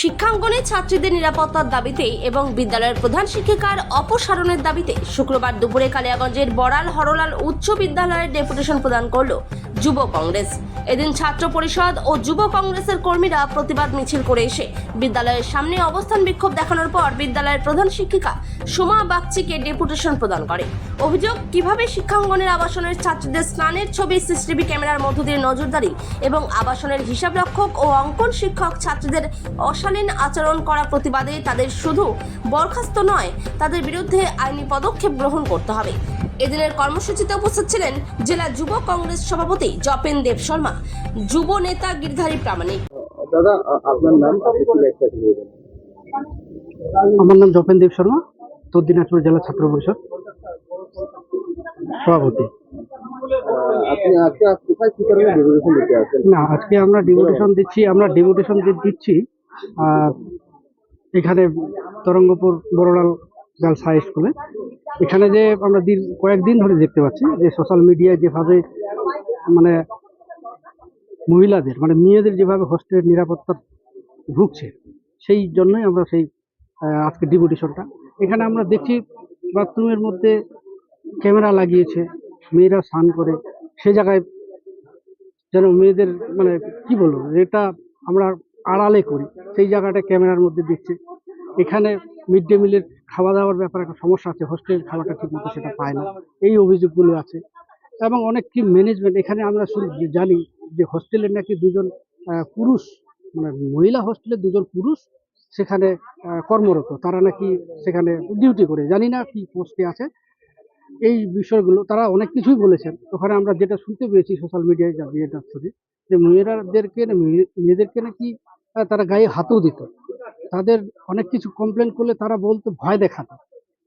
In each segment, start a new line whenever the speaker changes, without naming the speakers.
শিক্ষাঙ্গনে ছাত্রীদের নিরাপত্তার দাবিতে এবং বিদ্যালয়ের প্রধান শিক্ষিকার অপসারণের দাবিতে শুক্রবার দুপুরে কালিয়াগঞ্জের বড়াল হরলাল উচ্চ বিদ্যালয়ের ডেপুটেশন প্রদান করল যুব কংগ্রেস। এদিন ছাত্র পরিষদ ও যুব কংগ্রেসের কর্মীরা প্রতিবাদ মিছিল করে এসে বিদ্যালয়ের সামনে অবস্থান বিক্ষোভ দেখানোর পর বিদ্যালয়ের প্রধান শিক্ষিকা সোমা বাগচিকে ডেপুটেশন প্রদান করে। অভিযোগ, কীভাবে শিক্ষাঙ্গনের আবাসনের ছাত্রীদের স্নানের ছবি, সিসিটিভি ক্যামেরার মধ্য দিয়ে নজরদারি এবং আবাসনের হিসাব রক্ষক ও অঙ্কন শিক্ষক ছাত্রীদের অশালীন আচরণ করা প্রতিবাদে তাদের শুধু বরখাস্ত নয়, তাদের বিরুদ্ধে আইনি পদক্ষেপ গ্রহণ করতে হবে। এদিনের কর্মসূচিতে উপস্থিত ছিলেন জেলা যুব কংগ্রেস সভাপতি জপেন দেব শর্মা যুব নেতা গিরধারী প্রামাণিক।
দাদা আপনার নাম
আমার নাম জপেন দেব শর্মা উত্তর দিনাজপুর জেলা ছাত্র পরিষদ সভাপতি।
আপনি আজকে আপ- কোথায় কি কারণে ডেপুটেশন দিতে আসেন
না আজকে আমরা ডেপুটেশন দিচ্ছি আমরা ডেপুটেশন দিচ্ছি এখানে তরঙ্গপুর বড়লাল হাই স্কুলে এখানে যে আমরা দিন, কয়েকদিন ধরে দেখতে পাচ্ছি যে সোশ্যাল মিডিয়ায় যেভাবে মানে মহিলাদের মানে মেয়েদের যেভাবে হোস্টেলের নিরাপত্তা ভুগছে, সেই জন্যই আমরা সেই আজকে ডেপুটেশনটা এখানে আমরা দেখছি বাথরুমের মধ্যে ক্যামেরা লাগিয়েছে, মেয়েরা স্নান করে, সে জায়গায় যেন মেয়েদের মানে কি বলব যেটা আমরা আড়ালে করি, সেই জায়গাটা ক্যামেরার মধ্যে দেখছে। এখানে মিড ডে মিলের খাওয়া দাওয়ার ব্যাপারে একটা সমস্যা আছে হোস্টেলের খাবারটা ঠিক মতো সেটা পায় না। এই অভিযোগগুলো আছে। এবং অনেক কি ম্যানেজমেন্ট এখানে আমরা জানি যে হোস্টেলের নাকি দুজন পুরুষ মানে মহিলা হোস্টেলে দুজন পুরুষ সেখানে কর্মরত। তারা নাকি সেখানে ডিউটি করে। জানি না কি পোস্টে আছে। এই বিষয়গুলো তারা অনেক কিছুই বলেছেন। ওখানে আমরা যেটা শুনতে পেয়েছি সোশ্যাল মিডিয়ায় যে মেয়েরাদেরকে মেয়েদেরকে নাকি তারা গায়ে হাতও দিত। তাদের অনেক কিছু কমপ্লেন করলে তারা বলতো ভয় দেখাতো।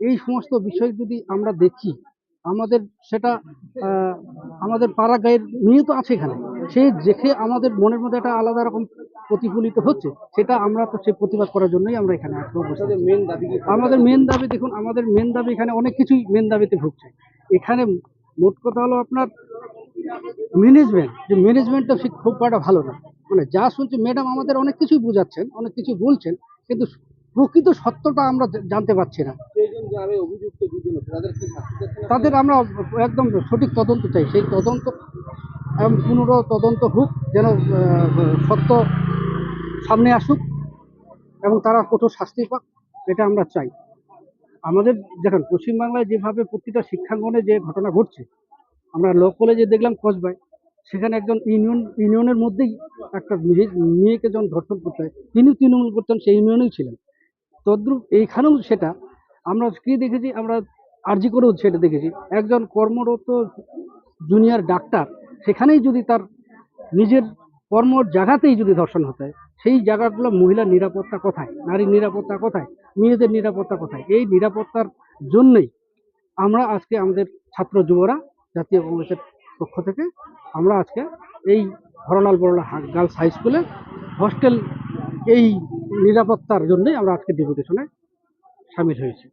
এই সমস্ত বিষয় যদি আমরা দেখি আমাদের সেটা আমাদের পাড়া গায়ের নিয়ে তো আছে এখানে। সে দেখে আমাদের মনের মধ্যে একটা আলাদা রকম প্রতিফলিত হচ্ছে সেটা আমরা তো সেই প্রতিবাদ করার জন্যই আমরা এখানে
মেন দাবি
আমাদের মেন দাবি দেখুন আমাদের মেন দাবি এখানে অনেক কিছুই মেন দাবিতে ভুগছে। এখানে মোট কথা হলো আপনার ম্যানেজমেন্ট যে ম্যানেজমেন্টটা ঠিক খুব একটা ভালো না। মানে যা শুনছি ম্যাডাম আমাদের অনেক কিছুই বোঝাচ্ছেন অনেক কিছু বলছেন কিন্তু প্রকৃত সত্যটা আমরা জানতে পারছি না।
তাদের
আমরা একদম সঠিক তদন্ত চাই। সেই তদন্ত এবং পুনর তদন্ত হোক যেন সত্য সামনে আসুক এবং তারা কঠোর শাস্তি পাক এটা আমরা চাই। আমাদের দেখেন পশ্চিমবাংলায় যেভাবে প্রতিটা শিক্ষাঙ্গনে যে ঘটনা ঘটছে আমরা ল কলেজে দেখলাম কসবায় সেখানে একজন ইউনিয়ন ইউনিয়নের মধ্যেই একটা মেয়ে- মেয়েকে যখন ধর্ষণ করতে হয়, তিনি তৃণমূল করতেন, সেই ইউনিয়নেই ছিলেন। তদ্রুপ এইখানেও সেটা, আমরা কি দেখেছি, আমরা আর্জি করেও সেটা দেখেছি। একজন কর্মরত জুনিয়র ডাক্তার, সেখানেই যদি তার নিজের কর্মর জায়গাতেই যদি ধর্ষণ হতে হয়, সেই জায়গাগুলো মহিলার নিরাপত্তা কোথায়, নারীর নিরাপত্তা কোথায়, মেয়েদের নিরাপত্তা কোথায়, এই নিরাপত্তার জন্যই আমরা আজকে আমাদের ছাত্র যুবরা জাতীয় কংগ্রেসের পক্ষ থেকে, আমরা আজকে এই হরলাল বড়লা গার্লস হাই স্কুলে হস্টেল এই নিরাপত্তার জন্যই আমরা আজকে ডেপুটেশনে সামিল হয়েছি।